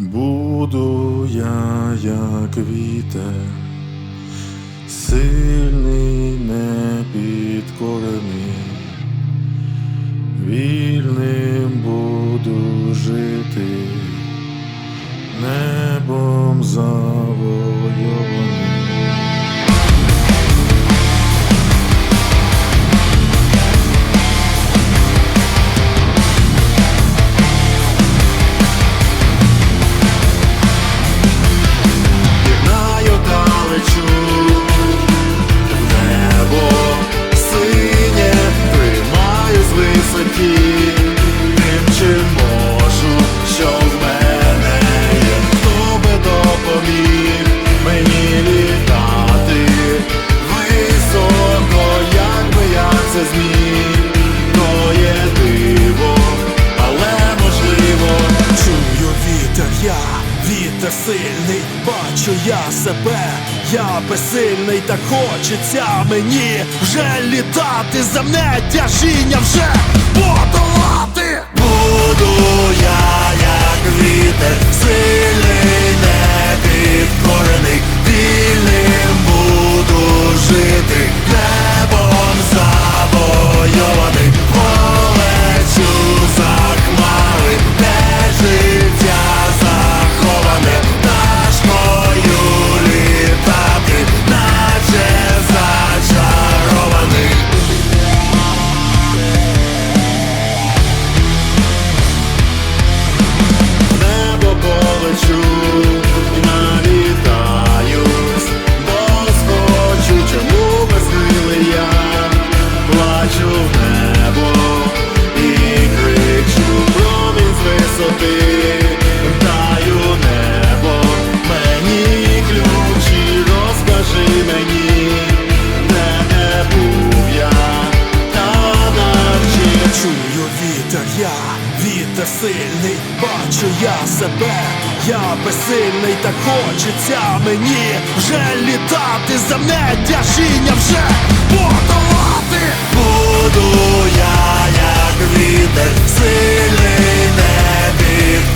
Буду я, як вітер, сильний, непідкорений, вільним буду жити, небом завойований. Вітер сильний, бачу я себе, я безсильний, так хочеться мені вже літати, земне тяжіння вже подолати. Буду я, вітер сильний, бачу я себе, я безсильний, так хочеться мені вже літати, земне тяжіння вже подолати. Буду я, як вітер, сильний, непідкорений